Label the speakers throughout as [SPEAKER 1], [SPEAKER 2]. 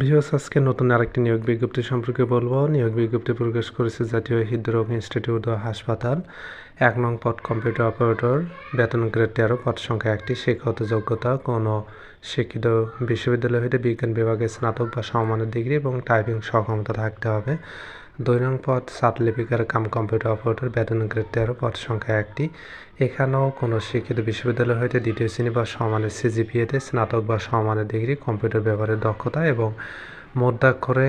[SPEAKER 1] বিশেষ আজকে নতুন আরেকটি নিয়োগ বিজ্ঞপ্তি সম্পর্কে বলব। নিয়োগ বিজ্ঞপ্তি প্রকাশ করেছে জাতীয় হৃদরোগ ইনস্টিটিউট ও হাসপাতাল। এক নং পদ কম্পিউটার অপারেটর, বেতন গ্রেড তেরো, পদ সংখ্যা একটি। শিক্ষাগত যোগ্যতা, কোনো শিক্ষিত বিশ্ববিদ্যালয় হইতে বিজ্ঞান বিভাগে স্নাতক বা সমমানের ডিগ্রি এবং টাইপিং সক্ষমতা থাকতে হবে। দুই নং পদ সাবলিপিকার কাম কম্পিউটার অপারেটর বেতন গ্রেড তেরো, পদ সংখ্যা একটি। এখানেও কোনো শিক্ষিত বিশ্ববিদ্যালয় হইতে দ্বিতীয় শ্রেণি বা সমানের সিজিপিএতে স্নাতক বা সমানের ডিগ্রি, কম্পিউটার ব্যবহারের দক্ষতা এবং মধ্যাক্ষরে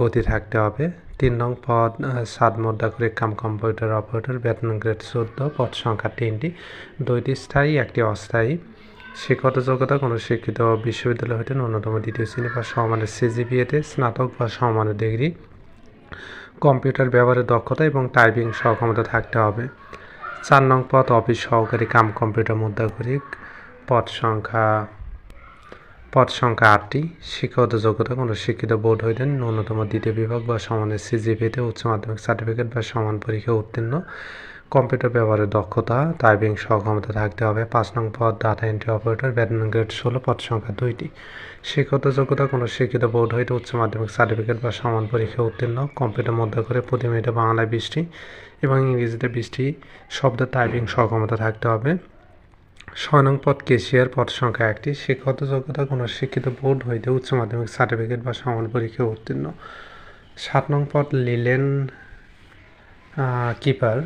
[SPEAKER 1] গতি থাকতে হবে। তিন নং পদ সাত মধ্যাক্ষরে কাম কম্পিউটার অপারেটর বেতন গ্রেড চোদ্দ, পদ সংখ্যা তিনটি। দুইটি স্থায়ী, একটি অস্থায়ী। শিক্ষত যোগ্যতা কোনো শিক্ষিত বিশ্ববিদ্যালয় হইতে ন্যূনতম দ্বিতীয় শ্রেণি বা সমানের সিজিপিএতে স্নাতক বা সমানের ডিগ্রি। কম্পিউটার ব্যবহারের দক্ষতা এবং টাইপিং সক্ষমতা থাকতে হবে। চার নং পথ, অফিস সহকারী কাম কম্পিউটার মুদ্রাকরিক পথ সংখ্যা পথ সংখ্যা আটটি, শিক্ষাগত যোগ্যতা কোনো শিক্ষিত বোর্ড হইলেন ন্যূনতম দ্বিতীয় বিভাগ বা সমানের সিজিপিতে উচ্চ মাধ্যমিক সার্টিফিকেট বা সমান পরীক্ষা উত্তীর্ণ। কম্পিউটার ব্যবহারের দক্ষতা টাইপিং সক্ষমতা থাকতে হবে। পাঁচ নং পদ ডাটা এন্ট্রি অপারেটর ব্যাটন গ্রেড ষোলো, পদ সংখ্যা দুইটি। শিক্ষত যোগ্যতা কোনো শিক্ষিত বোর্ড হইতে উচ্চ মাধ্যমিক সার্টিফিকেট বা সমান পরীক্ষা উত্তীর্ণ। কম্পিউটার মধ্যে করে প্রতি মিনিটে বাংলায় বৃষ্টি এবং ইংরেজিতে বৃষ্টি শব্দের টাইপিং সক্ষমতা থাকতে হবে। ছয় নং পদ কেশিয়ার পদ সংখ্যা একটি। শিক্ষত যোগ্যতা কোনো শিক্ষিত বোর্ড হইতে উচ্চ মাধ্যমিক সার্টিফিকেট বা সমান পরীক্ষা উত্তীর্ণ। সাত নং পদ লিলেন কিপার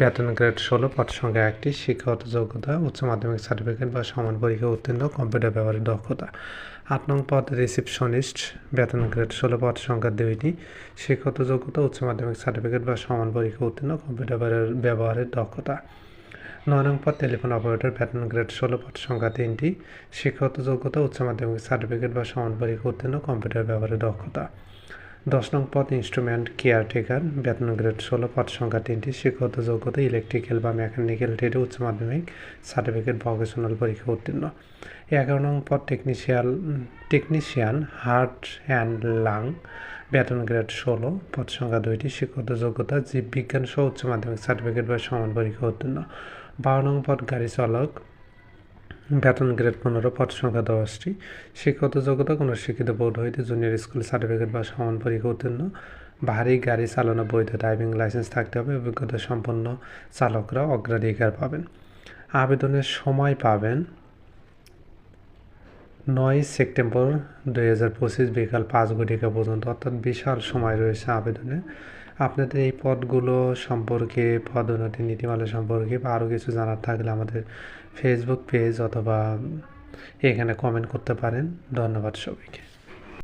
[SPEAKER 1] বেতন গ্রেড ষোলো পদ সংখ্যা একটি, শিক্ষাগত যোগ্যতা, উচ্চ মাধ্যমিক সার্টিফিকেট বা সমান পরীক্ষা উত্তীর্ণ কম্পিউটার ব্যবহারের দক্ষতা। আট নং পদ রিসিপশনিস্ট বেতন গ্রেড ষোলো পদ সংখ্যা দুইটি, শিক্ষাগত যোগ্যতা, উচ্চ মাধ্যমিক সার্টিফিকেট বা সমান পরীক্ষা উত্তীর্ণ কম্পিউটার ব্যবহারের দক্ষতা। নয় নং পদ টেলিফোন অপারেটর বেতন গ্রেড ষোলো পদ সংখ্যা তিনটি, শিক্ষাগত যোগ্যতা, উচ্চ মাধ্যমিক সার্টিফিকেট বা সমান পরীক্ষা উত্তীর্ণ কম্পিউটার ব্যবহারের দক্ষতা। দশ নং পদ ইনস্ট্রুমেন্ট কেয়ারটেকার বেতন গ্রেড ষোলো, পদ সংখ্যা তিনটি, শিক্ষাগত যোগ্যতা ইলেকট্রিক্যাল বা মেকানিক্যাল ট্রেডে উচ্চ মাধ্যমিক সার্টিফিকেট ভকেশনাল পরীক্ষা উত্তীর্ণ। এগারো নং পদ টেকনিশিয়াল টেকনিশিয়ান হার্ট অ্যান্ড লাং বেতন গ্রেড ষোলো, পদ সংখ্যা দুইটি, শিক্ষাগত যোগ্যতা, জীববিজ্ঞান সহ উচ্চ মাধ্যমিক সার্টিফিকেট বা সমান পরীক্ষা উত্তীর্ণ। বারো নং পদ, গাড়ি চালক বেতন গ্রেড পনেরো, পদ সংখ্যা দশটি। শিক্ষত যোগ্যতা কোনো শিক্ষিত বোর্ড হইতে জুনিয়র স্কুল সার্টিফিকেট বা সমান পরীক্ষা উত্তীর্ণ। ভারী গাড়ি চালানো বৈধ ড্রাইভিং লাইসেন্স থাকতে হবে, অভিজ্ঞতা সম্পন্ন চালকরা অগ্রাধিকার পাবেন। আবেদনের সময় পাবেন নয় সেপ্টেম্বর দুই হাজার পঁচিশ বিকাল পাঁচ ঘটিকা পর্যন্ত, অর্থাৎ বিশাল সময় রয়েছে আবেদনে। আপনাদের এই পদগুলো সম্পর্কে পদোন্নতি নীতিমালা সম্পর্কে বা আরও কিছু জানার থাকলে আমাদের ফেসবুক পেজ অথবা এখানে কমেন্ট করতে পারেন। ধন্যবাদ সবাইকে।